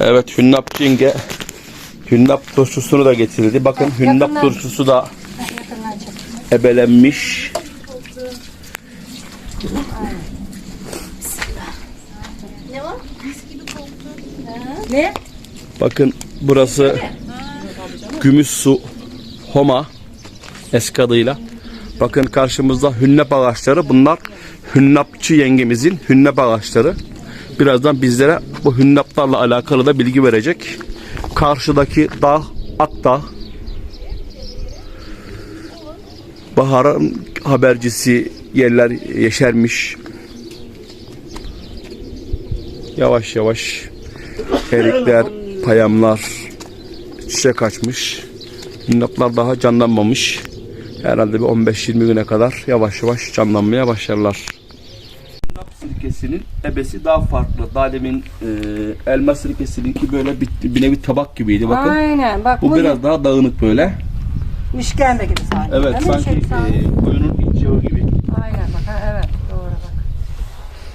Evet hünnapçı yenge hünnap turşusunu da getirdi. Bakın hünnap yakından. turşusu da Yakından çek. ebelenmiş. Ne? Bakın burası Gümüşsu Homa eski adıyla. Bakın karşımızda hünnap ağaçları. Bunlar hünnapçı yengemizin hünnap ağaçları. Birazdan bizlere bu hünnaplarla alakalı da bilgi verecek. Karşıdaki dağ Akdağ. Baharın habercisi yerler yeşermiş. Yavaş yavaş erikler, payamlar çiçek açmış. Minnaplar daha canlanmamış. Herhalde bir 15-20 güne kadar yavaş yavaş canlanmaya başlarlar. Sirkesinin ebesi daha farklı. Daha demin e, elma sirkesininki böyle bir, bir nevi tabak gibiydi. Bakın. Aynen. Bak Bu bu, biraz daha dağınık böyle. işkembe gibi sanki. Evet Değil mi? sanki Şey, sanki. e, koyunun ince o gibi. Aynen bak. Ha, evet. Doğru bak.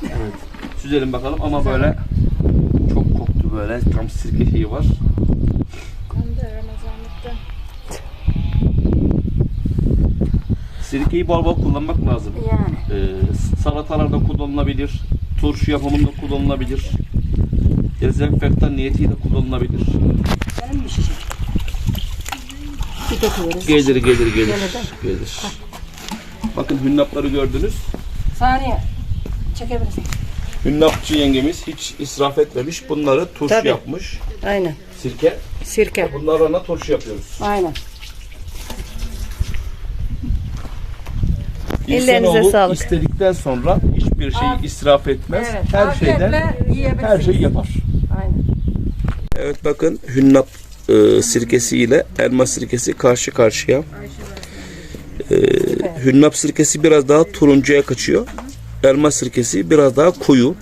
Evet. Süzelim bakalım ama böyle çok koktu böyle. Tam sirke şeyi var. Sirkeyi bol bol kullanmak lazım. Yani. Ee, salatalarda kullanılabilir. Turşu yapımında kullanılabilir. Dezenfektan niyetiyle kullanılabilir. Benim bir şişe. Gelir gelir gelir. Gelir. Bakın hünnapları gördünüz. Saniye. Çekebilirsin. Hünnapçı yengemiz hiç israf etmemiş. Bunları turşu Tabii. yapmış. Aynen. Sirke. Sirke. Bunlarla turşu yapıyoruz. Aynen. İnsanoğlu sağlık. istedikten sonra hiçbir şeyi Af- israf etmez. Evet. Her şeyden her şeyi yapar. Aynen. Evet bakın hünnap e, sirkesi ile elma sirkesi karşı karşıya. E, hünnap sirkesi biraz daha turuncuya kaçıyor. Elma sirkesi biraz daha koyu.